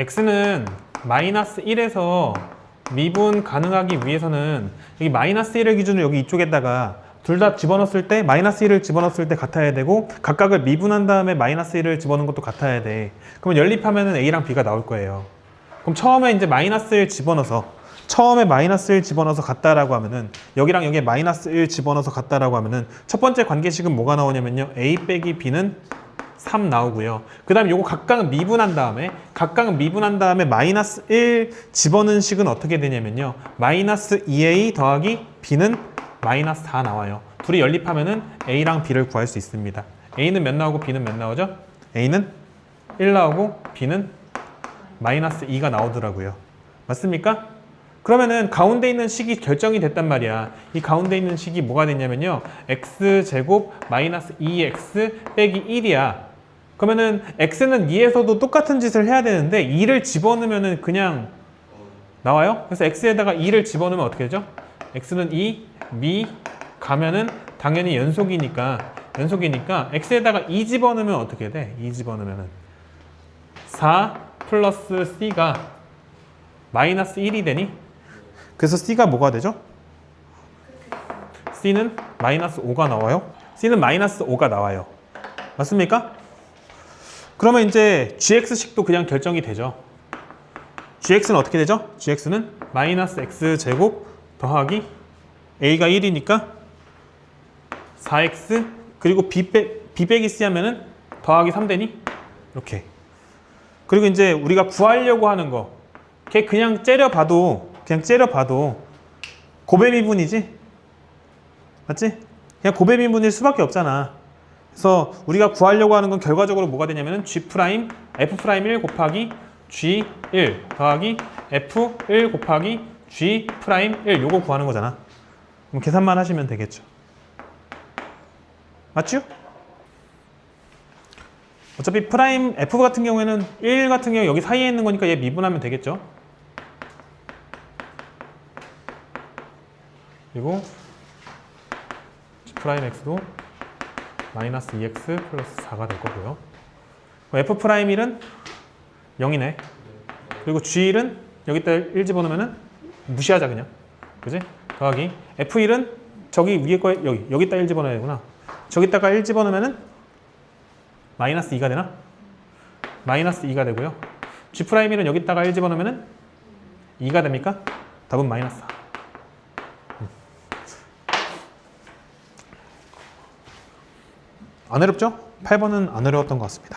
x는 마이너스 1에서 미분 가능하기 위해서는 여기 마이너스 1을 기준으로 여기 이쪽에다가 둘 다 집어넣었을 때 마이너스 1을 집어넣었을 때 같아야 되고 각각을 미분한 다음에 마이너스 1을 집어넣은 것도 같아야 돼. 그러면 연립하면은 a랑 b가 나올 거예요. 그럼 처음에 이제 마이너스 1 집어넣어서 처음에 마이너스 1 집어넣어서 같다라고 하면은 여기랑 여기에 마이너스 1 집어넣어서 같다라고 하면은 첫 번째 관계식은 뭐가 나오냐면요. a 빼기 b는 3 나오고요. 그 다음에 요거 각각은 미분한 다음에 각각은 미분한 다음에 마이너스 1 집어넣은 식은 어떻게 되냐면요. 마이너스 2a 더하기 b는 마이너스 4 나와요. 둘이 연립하면은 a랑 b를 구할 수 있습니다. a는 몇 나오고 b는 몇 나오죠? a는 1 나오고 b는 마이너스 2가 나오더라고요. 맞습니까? 그러면은 가운데 있는 식이 결정이 됐단 말이야. 이 가운데 있는 식이 뭐가 됐냐면요. x 제곱 마이너스 2x 빼기 1이야. 그러면은 x는 2에서도 똑같은 짓을 해야 되는데 2를 집어넣으면은 그냥 나와요. 그래서 x에다가 2를 집어넣으면 어떻게 되죠? x는 2, 미 가면은 당연히 연속이니까 연속이니까 x에다가 2 집어넣으면 어떻게 돼? 2 집어넣으면은 4 플러스 c가 마이너스 1이 되니? 그래서 c가 뭐가 되죠? c는 마이너스 5가 나와요. c는 마이너스 5가 나와요. 맞습니까? 그러면 이제 gx식도 그냥 결정이 되죠. gx는 어떻게 되죠? gx는 마이너스 x 제곱 더하기 a가 1이니까 4x 그리고 b, 빼, b 빼기 c 하면은 더하기 3 되니? 이렇게. 그리고 이제 우리가 구하려고 하는 거, 걔 그냥 째려봐도 그냥 째려봐도 고배 미분이지, 맞지? 그냥 고배 미분일 수밖에 없잖아. 그래서 우리가 구하려고 하는 건 결과적으로 뭐가 되냐면은 g 프라임 f 프라임 1 곱하기 g 1 더하기 f 1 곱하기 g 프라임 1 요거 구하는 거잖아. 그럼 계산만 하시면 되겠죠. 맞죠? 어차피 프라임 f 같은 경우에는 1 같은 경우 여기 사이에 있는 거니까 얘 미분하면 되겠죠. 그리고 g 프라임 x도 마이너스 2x 플러스 4가 될 거고요. f 프라임 1은 0이네. 그리고 g1은 여기다 1 집어넣으면은 무시하자 그냥. 그지? 더하기 f1은 저기 위에 거에 여기 여기다 1 집어넣어야 되구나. 저기다가 1 집어넣으면은 마이너스 2가 되나? 마이너스 2가 되고요. g 프라임 1은 여기다가 1 집어넣으면은 2가 됩니까? 답은 마이너스 4. 안 어렵죠? 8번은 안 어려웠던 것 같습니다.